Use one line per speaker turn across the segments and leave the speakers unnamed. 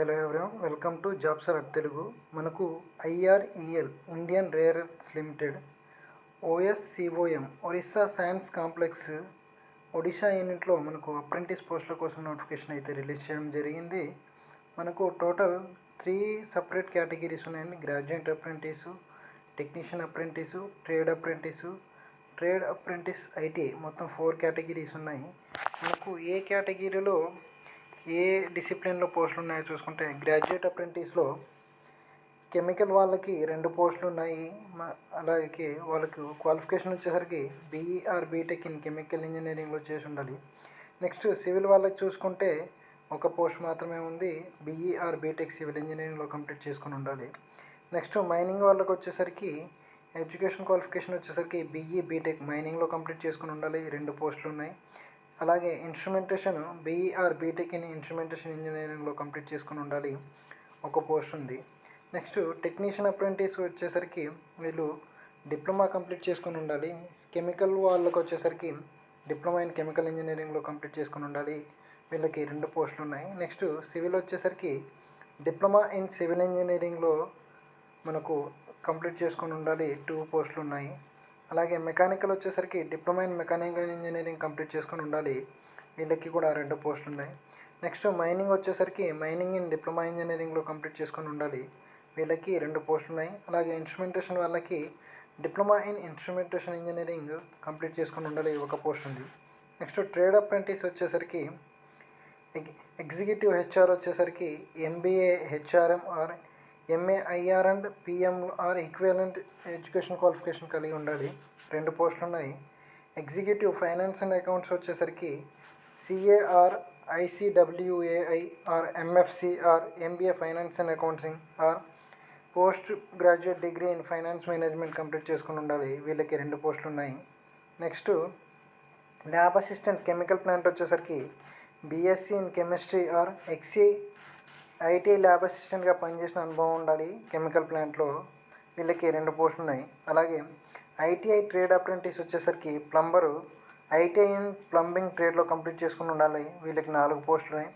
Hello everyone welcome to job sir Telugu. మనకు IREL Indian rare earths limited OSCOM Orissa science complex Odisha యూనిట్లో మనకు apprentice పోస్టుల కోసం notification అయితే release చేయడం జరిగింది. మనకు టోటల్ త్రీ సపరేట్ కేటగిరీస్ ఉన్నాయండి. Graduate apprentice technician apprentice trade apprentice. Trade apprentice IT మొత్తం ఫోర్ కేటగిరీస్ ఉన్నాయి. మనకు ఏ కేటగిరీలో ఏ డిసిప్లిన్లో పోస్టులు ఉన్నాయో చూసుకుంటే గ్రాడ్యుయేట్ అప్రెంటిస్లో కెమికల్ వాళ్ళకి రెండు పోస్టులు ఉన్నాయి. అలాగే వాళ్ళకు క్వాలిఫికేషన్ వచ్చేసరికి బీఈఆర్ బీటెక్ ఇన్ కెమికల్ ఇంజనీరింగ్లో చేసి ఉండాలి. నెక్స్ట్ సివిల్ వాళ్ళకి చూసుకుంటే ఒక పోస్ట్ మాత్రమే ఉంది. B E or B Tech civil ఇంజనీరింగ్లో కంప్లీట్ చేసుకుని ఉండాలి. నెక్స్ట్ మైనింగ్ వాళ్ళకి వచ్చేసరికి ఎడ్యుకేషన్ క్వాలిఫికేషన్ వచ్చేసరికి బీఈ బీటెక్ మైనింగ్లో కంప్లీట్ చేసుకుని ఉండాలి. రెండు పోస్టులు ఉన్నాయి. అలాగే instrumentation B E or B Tech in instrumentation ఇంజనీరింగ్లో కంప్లీట్ చేసుకుని ఉండాలి. ఒక పోస్ట్ ఉంది. నెక్స్ట్ టెక్నీషియన్ అప్రెంటిస్ వచ్చేసరికి వీళ్ళు డిప్లొమా కంప్లీట్ చేసుకుని ఉండాలి. కెమికల్ వాళ్ళకి వచ్చేసరికి డిప్లొమా ఇన్ కెమికల్ ఇంజనీరింగ్లో కంప్లీట్ చేసుకుని ఉండాలి. వీళ్ళకి రెండు పోస్టులు ఉన్నాయి. నెక్స్ట్ సివిల్ వచ్చేసరికి డిప్లొమా ఇన్ సివిల్ ఇంజనీరింగ్లో మనకు కంప్లీట్ చేసుకొని ఉండాలి. టూ పోస్టులు ఉన్నాయి. అలాగే మెకానికల్ వచ్చేసరికి diploma in mechanical engineering complete చేసుకొని ఉండాలి. వీళ్ళకి కూడా రెండు పోస్టులు ఉన్నాయి. నెక్స్ట్ మైనింగ్ వచ్చేసరికి మైనింగ్ ఇన్ డిప్లొమా ఇంజనీరింగ్లో కంప్లీట్ చేసుకొని ఉండాలి. వీళ్ళకి రెండు పోస్టులు ఉన్నాయి. అలాగే ఇన్స్ట్రుమెంటేషన్ వాళ్ళకి diploma in instrumentation engineering complete చేసుకొని ఉండాలి ఒక పోస్ట్ ఉంది. నెక్స్ట్ ట్రేడ్ అప్రెంటిస్ వచ్చేసరికి ఎగ్జిక్యూటివ్ హెచ్ఆర్ వచ్చేసరికి MBA HRM or MA IR and PMR equivalent education qualification కలిగి ఉండాలి. రెండు పోస్టులు ఉన్నాయి. ఎగ్జిక్యూటివ్ ఫైనాన్స్ అండ్ అకౌంట్స్ వచ్చేసరికి CA or ICWAI or MFCR MBA finance and accounting or post graduate degree in finance management complete చేసుకుని ఉండాలి. వీళ్ళకి రెండు పోస్టులు ఉన్నాయి. Next lab assistant chemical plant వచ్చేసరికి BSc in chemistry or ఎక్సీ IT lab అసిస్టెంట్గా పనిచేసిన అనుభవం ఉండాలి కెమికల్ ప్లాంట్లో. వీళ్ళకి రెండు పోస్టులు ఉన్నాయి. అలాగే ఐటీఐ ట్రేడ్ అప్రెంటిస్ వచ్చేసరికి ప్లంబరు ఐటీఐ ఇన్ ప్లంబింగ్ ట్రేడ్లో కంప్లీట్ చేసుకుని ఉండాలి. వీళ్ళకి నాలుగు పోస్టులు ఉన్నాయి.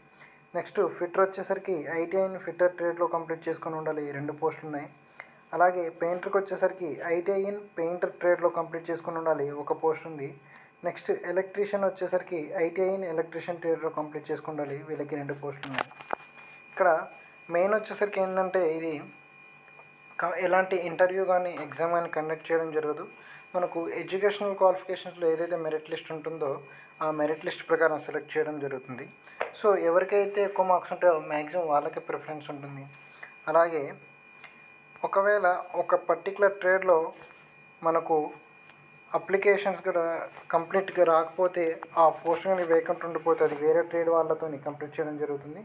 నెక్స్ట్ ఫిట్టర్ వచ్చేసరికి ఐటీఐ ఇన్ ఫిట్టర్ ట్రేడ్లో కంప్లీట్ చేసుకుని ఉండాలి. రెండు పోస్టులు ఉన్నాయి. అలాగే పెయింటర్కి వచ్చేసరికి ఐటీఐ ఇన్ పెయింటర్ ట్రేడ్లో కంప్లీట్ చేసుకుని ఉండాలి. ఒక పోస్ట్ ఉంది. నెక్స్ట్ ఎలక్ట్రీషియన్ వచ్చేసరికి ఐటీఐ ఇన్ ఎలక్ట్రీషియన్ ట్రేడ్లో కంప్లీట్ చేసుకుండాలి వీళ్ళకి రెండు పోస్టులు ఉన్నాయి. ఇక్కడ మెయిన్ వచ్చేసరికి ఏంటంటే ఇది ఎలాంటి ఇంటర్వ్యూ కానీ ఎగ్జామ్ కానీ కండక్ట్ చేయడం జరగదు. మనకు ఎడ్యుకేషనల్ క్వాలిఫికేషన్స్లో ఏదైతే మెరిట్ లిస్ట్ ఉంటుందో ఆ మెరిట్ లిస్ట్ ప్రకారం సెలెక్ట్ చేయడం జరుగుతుంది. సో ఎవరికైతే ఎక్కువ మార్క్స్ ఉంటాయో మ్యాక్సిమం వాళ్ళకే ప్రిఫరెన్స్ ఉంటుంది. అలాగే ఒకవేళ ఒక పర్టికులర్ ట్రేడ్లో మనకు అప్లికేషన్స్ కూడా కంప్లీట్గా రాకపోతే ఆ పోస్ట్ కానీ వేకెంట్ ఉండిపోతే అది వేరే ట్రేడ్ వాళ్ళతో కంప్లీట్ చేయడం జరుగుతుంది.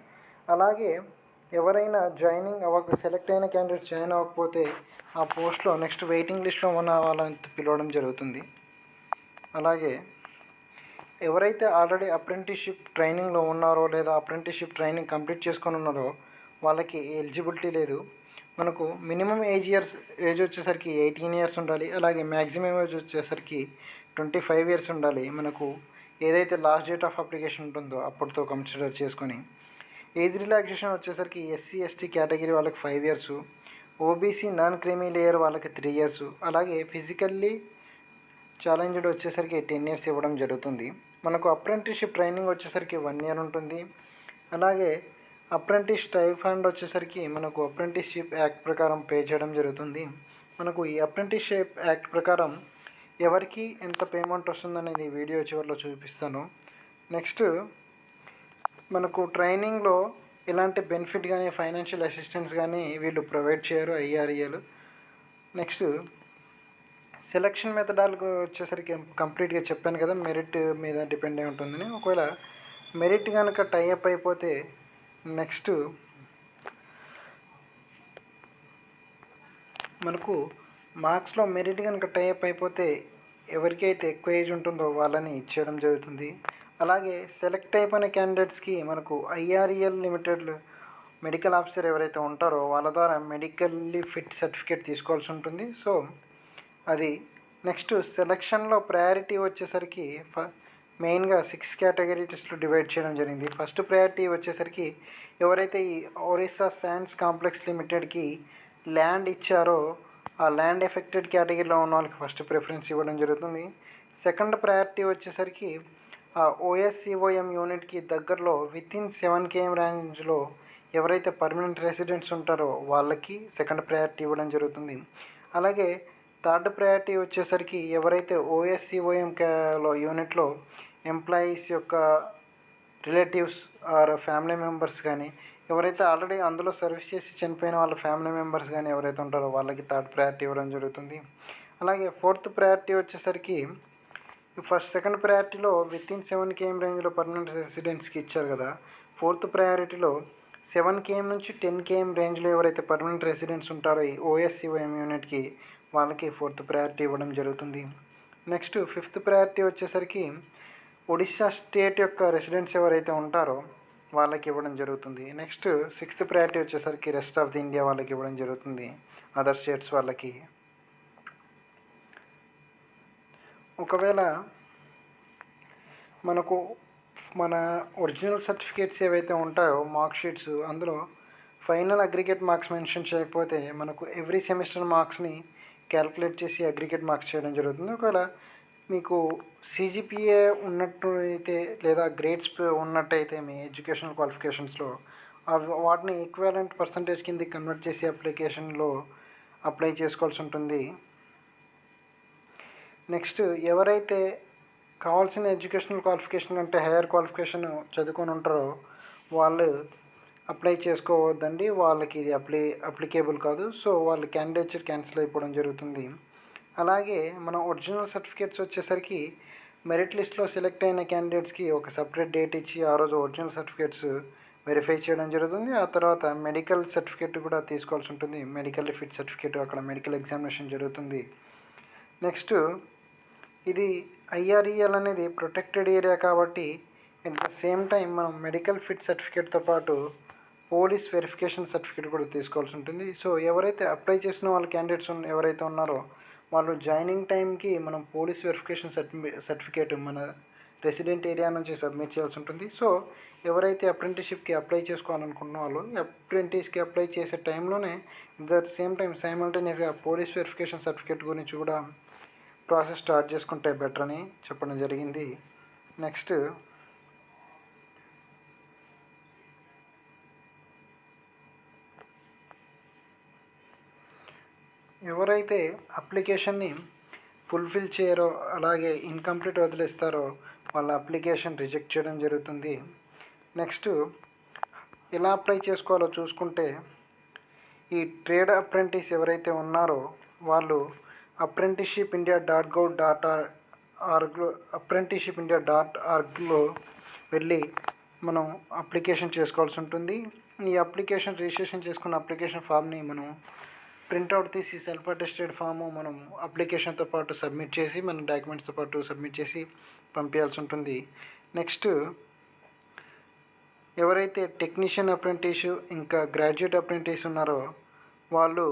అలాగే ఎవరైనా జాయినింగ్ అవ్వక సెలెక్ట్ అయిన క్యాండిడేట్ జాయిన్ అవ్వకపోతే ఆ పోస్ట్లో నెక్స్ట్ వెయిటింగ్ లిస్ట్లో ఉన్న వాళ్ళని పిలవడం జరుగుతుంది. అలాగే ఎవరైతే ఆల్రెడీ అప్రెంటిస్షిప్ ట్రైనింగ్లో ఉన్నారో లేదా అప్రెంటిస్షిప్ ట్రైనింగ్ కంప్లీట్ చేసుకొని ఉన్నారో వాళ్ళకి ఎలిజిబిలిటీ లేదు. మనకు మినిమం ఏజ్ ఇయర్స్ ఏజ్ వచ్చేసరికి ఎయిటీన్ ఇయర్స్ ఉండాలి. అలాగే మ్యాక్సిమం ఏజ్ వచ్చేసరికి ట్వంటీ ఫైవ్ ఇయర్స్ ఉండాలి. మనకు ఏదైతే లాస్ట్ డేట్ ఆఫ్ అప్లికేషన్ ఉంటుందో అప్పటితో కన్సిడర్ చేసుకొని ఏజ్ రిలాక్సేషన్ వచ్చేసరికి ఎస్సీ ఎస్టీ కేటగిరీ వాళ్ళకి five years OBC non creamy layer వాళ్ళకి త్రీ ఇయర్స్ అలాగే ఫిజికల్లీ ఛాలెంజ్డ్ వచ్చేసరికి టెన్ ఇయర్స్ ఇవ్వడం జరుగుతుంది. మనకు అప్రెంటిస్షిప్ ట్రైనింగ్ వచ్చేసరికి వన్ ఇయర్ ఉంటుంది. అలాగే అప్రెంటిస్ ఫండ్ వచ్చేసరికి మనకు అప్రెంటిస్షిప్ యాక్ట్ ప్రకారం పే చేయడం జరుగుతుంది. మనకు ఈ అప్రెంటిస్షిప్ యాక్ట్ ప్రకారం ఎవరికి ఎంత పేమెంట్ వస్తుందనేది వీడియో చివరిలో చూపిస్తాను. నెక్స్ట్ మనకు ట్రైనింగ్లో ఎలాంటి బెనిఫిట్ కానీ ఫైనాన్షియల్ అసిస్టెన్స్ కానీ వీళ్ళు ప్రొవైడ్ చేయరు ఐఆర్ఈఏలు నెక్స్ట్ సెలక్షన్ మెథడాలకు వచ్చేసరికి కంప్లీట్గా చెప్పాను కదా మెరిట్ మీద డిపెండ్ అయి ఉంటుందని. ఒకవేళ మెరిట్ కనుక టైఅప్ అయిపోతే నెక్స్ట్ మనకు మార్క్స్లో మెరిట్ కనుక టైఅప్ అయిపోతే ఎవరికైతే ఎక్కువ ఏజ్ ఉంటుందో వాళ్ళని ఇచ్చేయడం జరుగుతుంది. అలాగే సెలెక్ట్ అయిపోయిన క్యాండిడేట్స్కి మనకు ఐఆర్ఈఎల్ లిమిటెడ్ మెడికల్ ఆఫీసర్ ఎవరైతే ఉంటారో వాళ్ళ ద్వారా మెడికల్లీ ఫిట్ సర్టిఫికేట్ తీసుకోవాల్సి ఉంటుంది. సో అది నెక్స్ట్ సెలక్షన్లో ప్రయారిటీ వచ్చేసరికి ఫ మెయిన్గా సిక్స్ కేటగిరీస్లో డివైడ్ చేయడం జరిగింది. ఫస్ట్ ప్రయారిటీ వచ్చేసరికి ఎవరైతే ఈ ఒరిస్సా సైన్స్ కాంప్లెక్స్ లిమిటెడ్కి ల్యాండ్ ఇచ్చారో ఆ ల్యాండ్ ఎఫెక్టెడ్ కేటగిరీలో ఉన్న వాళ్ళకి ఫస్ట్ ప్రిఫరెన్స్ ఇవ్వడం జరుగుతుంది. సెకండ్ ప్రయారిటీ వచ్చేసరికి ఓఎస్సిఓఎం యూనిట్కి దగ్గరలో వితిన్ సెవెన్ కేఎం రేంజ్లో ఎవరైతే పర్మనెంట్ రెసిడెంట్స్ ఉంటారో వాళ్ళకి సెకండ్ ప్రయారిటీ ఇవ్వడం జరుగుతుంది. అలాగే థర్డ్ ప్రయారిటీ వచ్చేసరికి ఎవరైతే ఓఎస్సిఓఎం లో యూనిట్లో ఎంప్లాయీస్ యొక్క రిలేటివ్స్ ఆర్ ఫ్యామిలీ మెంబర్స్ కానీ ఎవరైతే ఆల్రెడీ అందులో సర్వీస్ చేసి చనిపోయిన వాళ్ళ ఫ్యామిలీ మెంబర్స్ కానీ ఎవరైతే ఉంటారో వాళ్ళకి థర్డ్ ప్రయారిటీ ఇవ్వడం జరుగుతుంది. అలాగే ఫోర్త్ ప్రయారిటీ వచ్చేసరికి ఫస్ట్ సెకండ్ ప్రయారిటీలో విత్ ఇన్ సెవెన్ కేఎం రేంజ్లో పర్మనెంట్ రెసిడెంట్స్కి ఇచ్చారు కదా. ఫోర్త్ ప్రయారిటీలో సెవెన్ కేఎం నుంచి టెన్ కేఎం రేంజ్లో ఎవరైతే పర్మనెంట్ రెసిడెంట్స్ ఉంటారో ఈ ఓఎస్సీఓఎం యూనిట్కి వాళ్ళకి ఫోర్త్ ప్రయారిటీ ఇవ్వడం జరుగుతుంది. నెక్స్ట్ ఫిఫ్త్ ప్రయారిటీ వచ్చేసరికి ఒడిశా స్టేట్ యొక్క రెసిడెంట్స్ ఎవరైతే ఉంటారో వాళ్ళకి ఇవ్వడం జరుగుతుంది. నెక్స్ట్ సిక్స్త్ ప్రయారిటీ వచ్చేసరికి రెస్ట్ ఆఫ్ ది ఇండియా వాళ్ళకి ఇవ్వడం జరుగుతుంది. అదర్ స్టేట్స్ వాళ్ళకి. ఒకవేళ మనకు మన ఒరిజినల్ సర్టిఫికేట్స్ ఏవైతే ఉంటాయో మార్క్ షీట్స్ అందులో ఫైనల్ అగ్రిగేట్ మార్క్స్ మెన్షన్ చేయకపోతే మనకు ఎవ్రీ సెమిస్టర్ మార్క్స్ని క్యాలిక్యులేట్ చేసి అగ్రిగేట్ మార్క్స్ చేయడం జరుగుతుంది. ఒకవేళ మీకు సీజీపీఏ ఉన్నట్టు అయితే లేదా గ్రేడ్స్ ఉన్నట్టయితే మీ ఎడ్యుకేషనల్ క్వాలిఫికేషన్స్లో అవి వాటిని ఈక్వాలెంట్ పర్సంటేజ్ కింద కన్వర్ట్ చేసి అప్లికేషన్లో అప్లై చేసుకోవాల్సి ఉంటుంది. నెక్స్ట్ ఎవరైతే కావాల్సిన ఎడ్యుకేషనల్ క్వాలిఫికేషన్ కంటే హైయర్ క్వాలిఫికేషన్ చదువుకొని ఉంటారో వాళ్ళు అప్లై చేసుకోవద్దండి. వాళ్ళకి ఇది అప్లై అప్లికేబుల్ కాదు. సో వాళ్ళ క్యాండిడేచర్ క్యాన్సిల్ అయిపోవడం జరుగుతుంది. అలాగే మన ఒరిజినల్ సర్టిఫికేట్స్ వచ్చేసరికి మెరిట్ లిస్ట్లో సెలెక్ట్ అయిన క్యాండిడేట్స్కి ఒక సపరేట్ డేట్ ఇచ్చి ఆ రోజు ఒరిజినల్ సర్టిఫికేట్స్ వెరిఫై చేయడం జరుగుతుంది. ఆ తర్వాత మెడికల్ సర్టిఫికేట్ కూడా తీసుకోవాల్సి ఉంటుంది. మెడికల్ ఫిట్ సర్టిఫికేట్ అక్కడ మెడికల్ ఎగ్జామినేషన్ జరుగుతుంది. నెక్స్ట్ ఇది ఐఆర్ఈఎల్ అనేది ప్రొటెక్టెడ్ ఏరియా కాబట్టి అట్ ద సేమ్ టైం మనం మెడికల్ ఫిట్ సర్టిఫికేట్తో పాటు పోలీస్ వెరిఫికేషన్ సర్టిఫికేట్ కూడా తీసుకోవాల్సి ఉంటుంది. సో ఎవరైతే అప్లై చేసిన వాళ్ళ క్యాండిడేట్స్ ఎవరైతే ఉన్నారో వాళ్ళు జాయినింగ్ టైంకి మనం పోలీస్ వెరిఫికేషన్ సర్టిఫి సర్టిఫికేట్ మన రెసిడెంట్ ఏరియా నుంచి సబ్మిట్ చేయాల్సి ఉంటుంది. సో ఎవరైతే అప్రెంటిషిప్కి అప్లై చేసుకోవాలనుకున్న వాళ్ళు అప్రెంటిస్కి అప్లై చేసే టైంలోనే ద సేమ్ టైం సైమల్టేనియస్గా పోలీస్ వెరిఫికేషన్ సర్టిఫికేట్ గురించి కూడా ప్రాసెస్ స్టార్ట్ చేసుకుంటే బెటర్ అని చెప్పడం జరిగింది. నెక్స్ట్ ఎవరైతే అప్లికేషన్ని ఫుల్ఫిల్ చేయరో అలాగే ఇన్కంప్లీట్ వదిలేస్తారో వాళ్ళ అప్లికేషన్ రిజెక్ట్ చేయడం జరుగుతుంది. నెక్స్ట్ ఎలా అప్లై చేసుకోవాలో చూసుకుంటే ఈ ట్రేడ్ అప్రెంటిస్ ఎవరైతే ఉన్నారో వాళ్ళు apprenticeship India dot gov dot ఆర్గ్లో apprenticeship India dot ఆర్గ్లో వెళ్ళి మనం అప్లికేషన్ చేసుకోవాల్సి ఉంటుంది. ఈ అప్లికేషన్ రిజిస్ట్రేషన్ చేసుకున్న అప్లికేషన్ ఫామ్ని మనం ప్రింట్అవుట్ తీసి సెల్ఫ్ అటెస్టెడ్ ఫాము మనం అప్లికేషన్తో పాటు సబ్మిట్ చేసి మన డాక్యుమెంట్స్తో పాటు సబ్మిట్ చేసి పంపించాల్సి ఉంటుంది. నెక్స్ట్ ఎవరైతే టెక్నీషియన్ అప్రెంటిస్ ఇంకా గ్రాడ్యుయేట్ అప్రెంటిస్ ఉన్నారో వాళ్ళు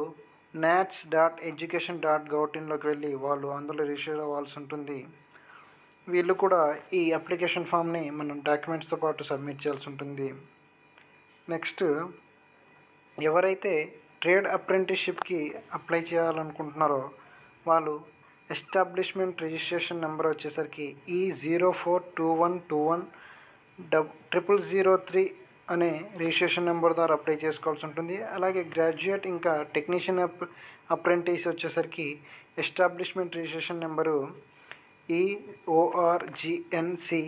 నాట్స్ డాట్ ఎడ్యుకేషన్ డాట్ గవర్టిన్లోకి వెళ్ళి వాళ్ళు అందులో రిజిస్టర్ అవ్వాల్సి ఉంటుంది. వీళ్ళు కూడా ఈ అప్లికేషన్ ఫామ్ని మనం డాక్యుమెంట్స్తో పాటు సబ్మిట్ చేయాల్సి ఉంటుంది. నెక్స్ట్ ఎవరైతే ట్రేడ్ అప్రెంటిస్షిప్కి అప్లై చేయాలనుకుంటున్నారో వాళ్ళు ఎస్టాబ్లిష్మెంట్ రిజిస్ట్రేషన్ నెంబర్ వచ్చేసరికి E zero four two one two one dub triple zero three అనే రిజిస్ట్రేషన్ నెంబర్ ద్వారా అప్లై చేసుకోవాల్సి ఉంటుంది. అలాగే గ్రాడ్యుయేట్ ఇంకా టెక్నీషియన్ అప్ అప్రెంటిస్ వచ్చేసరికి establishment registration number E ORGNC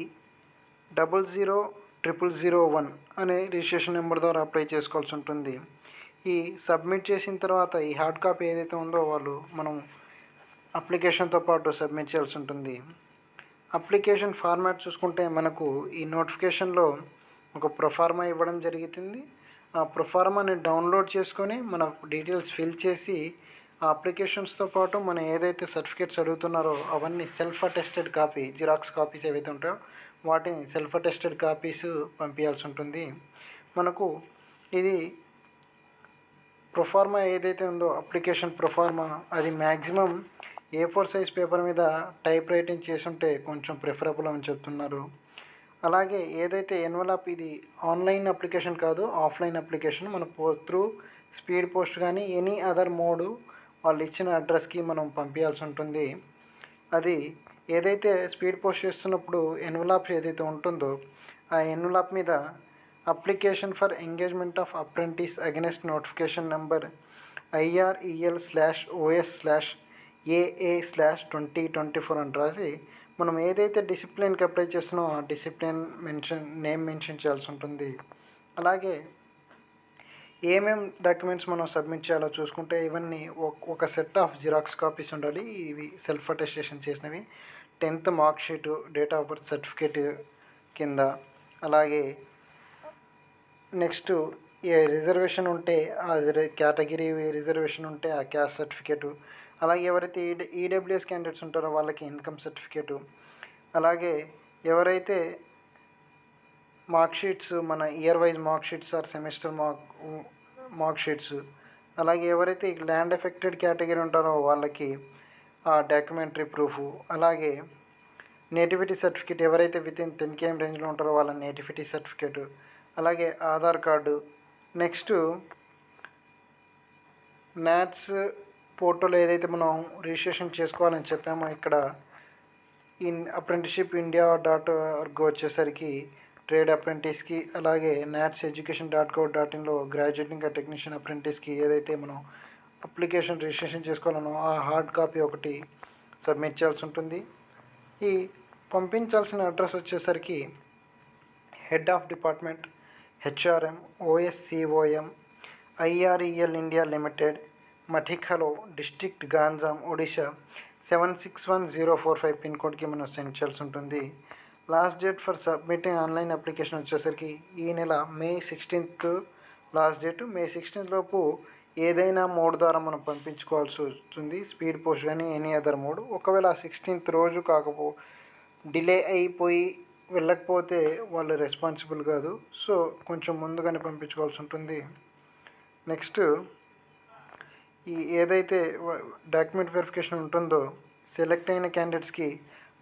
double zero triple zero one అనే registration number ద్వారా అప్లై చేసుకోవాల్సి ఉంటుంది. ఈ సబ్మిట్ చేసిన తర్వాత ఈ హార్డ్ కాపీ ఏదైతే ఉందో వాళ్ళు మనం అప్లికేషన్తో పాటు సబ్మిట్ చేయాల్సి ఉంటుంది. అప్లికేషన్ ఫార్మాట్ చూసుకుంటే మనకు ఈ నోటిఫికేషన్లో ఒక ప్రొఫార్మా ఇవ్వడం జరుగుతుంది ఆ ప్రొఫార్మాని డౌన్లోడ్ చేసుకొని మన డీటెయిల్స్ ఫిల్ చేసి ఆ అప్లికేషన్స్తో పాటు మనం ఏదైతే సర్టిఫికేట్స్ అడుగుతున్నారో అవన్నీ self attested copy xerox copies ఏవైతే ఉంటాయో వాటిని సెల్ఫ్ అటెస్టెడ్ కాపీస్ పంపించాల్సి ఉంటుంది. మనకు ఇది ప్రొఫార్మా ఏదైతే ఉందో అప్లికేషన్ ప్రొఫార్మా అది maximum A four size paper మీద టైప్ రైటింగ్ చేసుంటే కొంచెం ప్రిఫరబుల్ అని చెప్తున్నారు. అలాగే ఏదైతే ఎన్వలప్ ఇది ఆన్లైన్ అప్లికేషన్ కాదు ఆఫ్లైన్ అప్లికేషన్ మన పో త్రూ స్పీడ్ పోస్ట్ కానీ ఎనీ అదర్ మోడు వాళ్ళు ఇచ్చిన అడ్రస్కి మనం పంపించాల్సి ఉంటుంది. అది ఏదైతే స్పీడ్ పోస్ట్ చేస్తున్నప్పుడు ఎన్వలాప్ ఏదైతే ఉంటుందో ఆ ఎన్వలాప్ మీద application for engagement of apprentice against notification number IREL slash OS slash AA slash twenty twenty four అని రాసి మనం ఏదైతే డిసిప్లిన్కి అప్లై చేస్తున్నామో ఆ డిసిప్లిన్ మెన్షన్ నేమ్ మెన్షన్ చేయాల్సి ఉంటుంది. అలాగే ఏమేం డాక్యుమెంట్స్ మనం సబ్మిట్ చేయాలో చూసుకుంటే ఇవన్నీ ఒక సెట్ ఆఫ్ జిరాక్స్ కాపీస్ ఉండాలి. ఇవి సెల్ఫ్ అటెస్టేషన్ చేసినవి. Tenth mark sheet date of birth certificate కింద. అలాగే నెక్స్ట్ ఏ రిజర్వేషన్ ఉంటే ఆ కేటగిరీ రిజర్వేషన్ ఉంటే ఆ క్యాస్ట్ సర్టిఫికేటు అలాగే ఎవరైతే ఈడ ఈడబ్ల్యూఎస్ క్యాండిడేట్స్ ఉంటారో వాళ్ళకి ఇన్కమ్ సర్టిఫికేటు అలాగే ఎవరైతే మార్క్ షీట్స్ మన year wise mark sheets or semester mark mark sheets అలాగే ఎవరైతే ల్యాండ్ ఎఫెక్టెడ్ కేటగిరీ ఉంటారో వాళ్ళకి ఆ డాక్యుమెంటరీ ప్రూఫ్ అలాగే నేటివిటీ సర్టిఫికేట్ ఎవరైతే విత్ ఇన్ టెన్ కేఎం రేంజ్లో ఉంటారో వాళ్ళ నేటివిటీ సర్టిఫికేట్ అలాగే Aadhaar card. Next NATS portal ఏదైతే మనం రిజిస్ట్రేషన్ చేసుకోవాలని చెప్పామో ఇక్కడ in apprenticeship India dot org వచ్చేసరికి ట్రేడ్ అప్రెంటిస్కి అలాగే NATS education dot co dot ఇన్లో graduating technician అప్రెంటిస్కి ఏదైతే మనం అప్లికేషన్ రిజిస్ట్రేషన్ చేసుకోవాలనో ఆ హార్డ్ కాపీ ఒకటి సబ్మిట్ చేయాల్సి ఉంటుంది. ఈ పంపించాల్సిన అడ్రస్ వచ్చేసరికి head of department HRM OSCOM IREL India limited Matikhalo district Ganjam Odisha seven six one zero four five pin కోడ్కి మనం సెండ్ చేయాల్సి ఉంటుంది. Last date for submitting online application వచ్చేసరికి ఈ నెల May sixteenth last date. May sixteenth లోపు ఏదైనా mode ద్వారా మనం పంపించుకోవాల్సి వస్తుంది. స్పీడ్ పోస్ట్ కానీ ఎనీ అదర్ మోడ్. ఒకవేళ సిక్స్టీన్త్ రోజు కాకపో డిలే అయిపోయి వెళ్ళకపోతే వాళ్ళు రెస్పాన్సిబుల్ కాదు. సో కొంచెం ముందుగానే పంపించుకోవాల్సి ఉంటుంది. నెక్స్ట్ ఈ ఏదైతే డాక్యుమెంట్ వెరిఫికేషన్ ఉంటుందో సెలెక్ట్ అయిన క్యాండిడేట్స్కి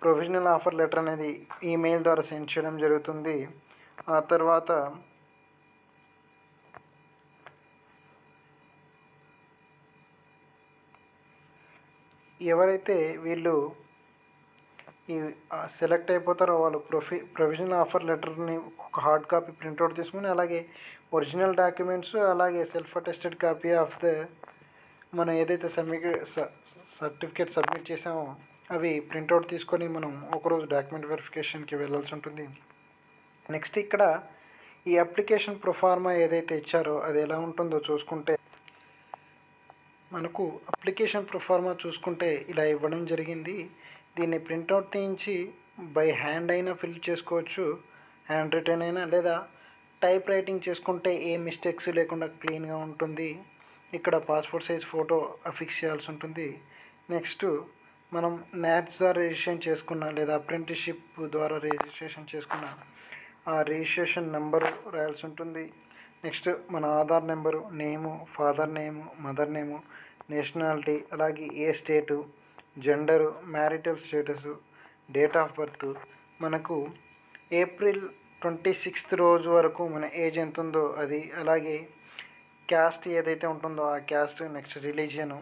ప్రొవిజనల్ ఆఫర్ లెటర్ అనేది ఈమెయిల్ ద్వారా సెండ్ చేయడం జరుగుతుంది. ఆ తర్వాత ఎవరైతే వీళ్ళు ఈ సెలెక్ట్ అయిపోతారో వాళ్ళు ప్రొఫి ప్రొవిజనల్ ఆఫర్ లెటర్ని ఒక హార్డ్ కాపీ ప్రింట్అవుట్ తీసుకుని అలాగే ఒరిజినల్ డాక్యుమెంట్స్ అలాగే self attested copy of the మనం ఏదైతే సబ్మిట్ సర్టిఫికేట్ సబ్మిట్ చేసామో అవి ప్రింట్అవుట్ తీసుకొని మనం ఒకరోజు డాక్యుమెంట్ వెరిఫికేషన్కి వెళ్ళాల్సి ఉంటుంది. నెక్స్ట్ ఇక్కడ ఈ అప్లికేషన్ ప్రొఫార్మా ఏదైతే ఇచ్చారో అది ఎలా ఉంటుందో చూసుకుంటే మనకు అప్లికేషన్ ప్రొఫార్మా చూసుకుంటే ఇలా ఇవ్వడం జరిగింది. దీన్ని ప్రింట్అవుట్ తీయించి బై హ్యాండ్ అయినా ఫిల్ చేసుకోవచ్చు. హ్యాండ్ రిటర్న్ అయినా లేదా టైప్ రైటింగ్ చేసుకుంటే ఏ మిస్టేక్స్ లేకుండా క్లీన్గా ఉంటుంది. ఇక్కడ పాస్పోర్ట్ సైజ్ ఫోటో ఫిక్స్ చేయాల్సి ఉంటుంది. నెక్స్ట్ మనం న్యాట్స్ ద్వారా రిజిస్ట్రేషన్ చేసుకున్న లేదా అప్రెంటిస్షిప్ ద్వారా రిజిస్ట్రేషన్ చేసుకున్న ఆ రిజిస్ట్రేషన్ నెంబరు రాయాల్సి ఉంటుంది. నెక్స్ట్ మన Aadhaar number name father name mother name nationality అలాగే ఏ state gender marital status date of birth. మనకు ఏప్రిల్ ట్వంటీ సిక్స్త్ రోజు వరకు మన ఏజ్ ఎంత ఉందో అది అలాగే క్యాస్ట్ ఏదైతే ఉంటుందో ఆ క్యాస్ట్ నెక్స్ట్ రిలీజియను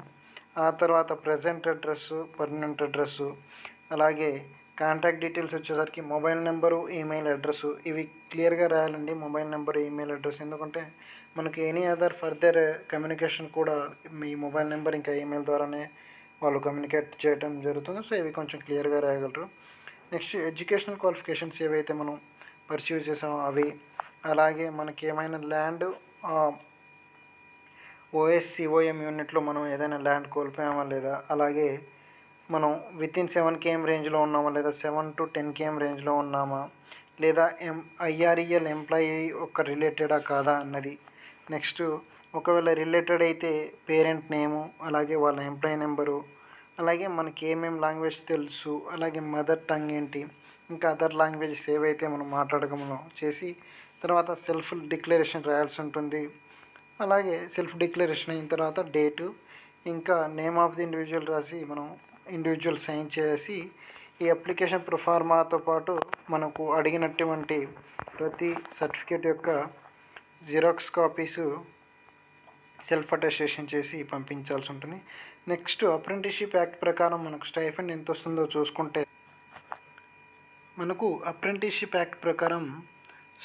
ఆ తర్వాత ప్రజెంట్ అడ్రస్సు పర్మనెంట్ అడ్రస్సు అలాగే కాంటాక్ట్ డీటెయిల్స్ వచ్చేసరికి మొబైల్ నెంబరు ఈమెయిల్ అడ్రస్సు ఇవి క్లియర్గా రాయాలండి. మొబైల్ నెంబర్ ఈమెయిల్ అడ్రస్ ఎందుకంటే మనకి ఎనీ అదర్ ఫర్దర్ కమ్యూనికేషన్ కూడా మీ మొబైల్ నెంబర్ ఇంకా ఈమెయిల్ ద్వారానే వాళ్ళు కమ్యూనికేట్ చేయడం జరుగుతుంది. సో ఇవి కొంచెం క్లియర్గా రాయగలరు. నెక్స్ట్ ఎడ్యుకేషనల్ క్వాలిఫికేషన్స్ ఏవైతే మనం పర్సీవ్ చేసామో అవి అలాగే మనకి ఏమైనా ల్యాండ్ ఓఎస్సిఓఎం యూనిట్లో మనం ఏదైనా ల్యాండ్ కోల్పోయామా లేదా? అలాగే మనం విత్ ఇన్ సెవెన్ కేఎం రేంజ్లో ఉన్నామా లేదా? సెవెన్ టు టెన్ కేఎం రేంజ్లో ఉన్నామా? లేదా ఎం ఐఆర్ఈఎల్ ఎంప్లాయీ ఒక రిలేటెడా కాదా అన్నది. నెక్స్ట్ ఒకవేళ రిలేటెడ్ అయితే పేరెంట్ నేము అలాగే వాళ్ళ ఎంప్లాయీ నెంబరు అలాగే మనకి ఏమేమి లాంగ్వేజ్ తెలుసు అలాగే మదర్ టంగ్ ఏంటి ఇంకా అదర్ లాంగ్వేజెస్ ఏవైతే మనం మాట్లాడగమో చేసి తర్వాత సెల్ఫ్ డిక్లరేషన్ రాయాల్సి ఉంటుంది. అలాగే సెల్ఫ్ డిక్లరేషన్ అయిన తర్వాత డేటు ఇంకా నేమ్ ఆఫ్ ది ఇండివిజువల్ రాసి మనం ఇండివిజువల్ సైన్ చేసి ఈ అప్లికేషన్ ప్రొఫార్మాతో పాటు మనకు అడిగినటువంటి ప్రతి సర్టిఫికేట్ యొక్క జిరాక్స్ కాపీసు సెల్ఫ్ అటెస్టేషన్ చేసి పంపించాల్సి ఉంటుంది. నెక్స్ట్ అప్రెంటిస్షిప్ యాక్ట్ ప్రకారం మనకు స్టైఫండ్ ఎంత వస్తుందో చూసుకుంటే మనకు అప్రెంటిస్షిప్ యాక్ట్ ప్రకారం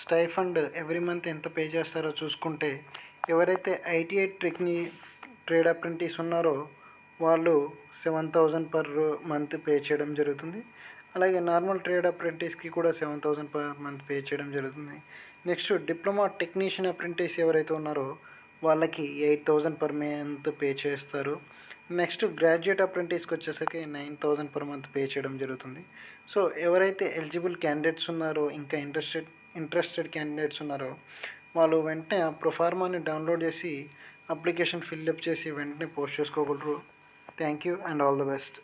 స్టైఫండ్ ఎవ్రీ మంత్ ఎంత పే చేస్తారో చూసుకుంటే ఎవరైతే ఐటీఐ టెక్ని ట్రేడ్ అప్రెంటిస్ ఉన్నారో వాళ్ళు seven thousand per month pay చేయడం జరుగుతుంది. అలాగే నార్మల్ ట్రేడ్ అప్రెంటిస్కి కూడా seven thousand per month pay చేయడం జరుగుతుంది. నెక్స్ట్ డిప్లొమా టెక్నీషియన్ అప్రెంటిస్ ఎవరైతే ఉన్నారో వాళ్ళకి eight thousand per month pay చేస్తారు. నెక్స్ట్ గ్రాడ్యుయేట్ అప్రెంటిస్కి వచ్చేసరికి nine thousand per month pay చేయడం జరుగుతుంది. సో ఎవరైతే ఎలిజిబుల్ క్యాండిడేట్స్ ఉన్నారో ఇంకా ఇంట్రెస్టెడ్ ఇంట్రెస్టెడ్ క్యాండిడేట్స్ ఉన్నారో వాళ్ళు వెంటనే ఆ ప్రొఫార్మాని డౌన్లోడ్ చేసి అప్లికేషన్ ఫిల్అప్ చేసి వెంటనే పోస్ట్ చేసుకోగలరు. Thank you and all the best.